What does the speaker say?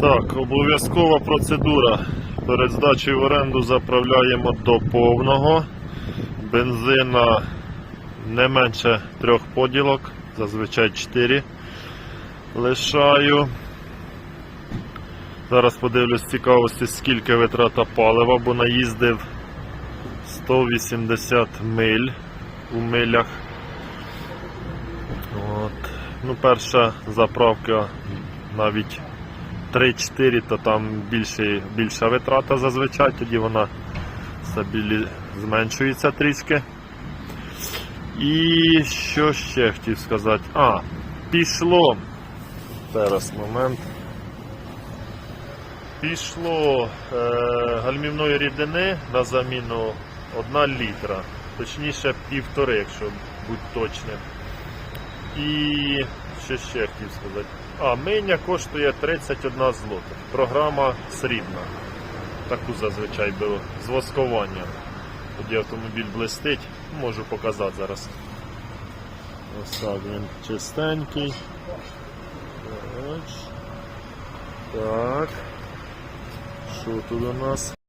Так, обов'язкова процедура. Перед здачею в оренду заправляємо до повного. Бензина не менше трьох поділок, зазвичай 4 лишаю. Зараз подивлюсь цікавості, скільки витрата палива, бо наїздив 180 миль у милях. От. Ну, перша заправка навіть 3-4, то там більше, більша витрата зазвичай, тоді вона стабілі... зменшується трішки. І що ще хотів сказати? А, пішло. Зараз момент. Пішло е, гальмівної рідини на заміну 1 літра, точніше півтори, якщо бути точним. І що ще хотів сказати? А, мийня коштує 31 злота. Програма срібна. Таку зазвичай беру з воскуванням. Тоді автомобіль блистить, можу показати зараз. Ось так він чистенький. Так. Що тут у нас?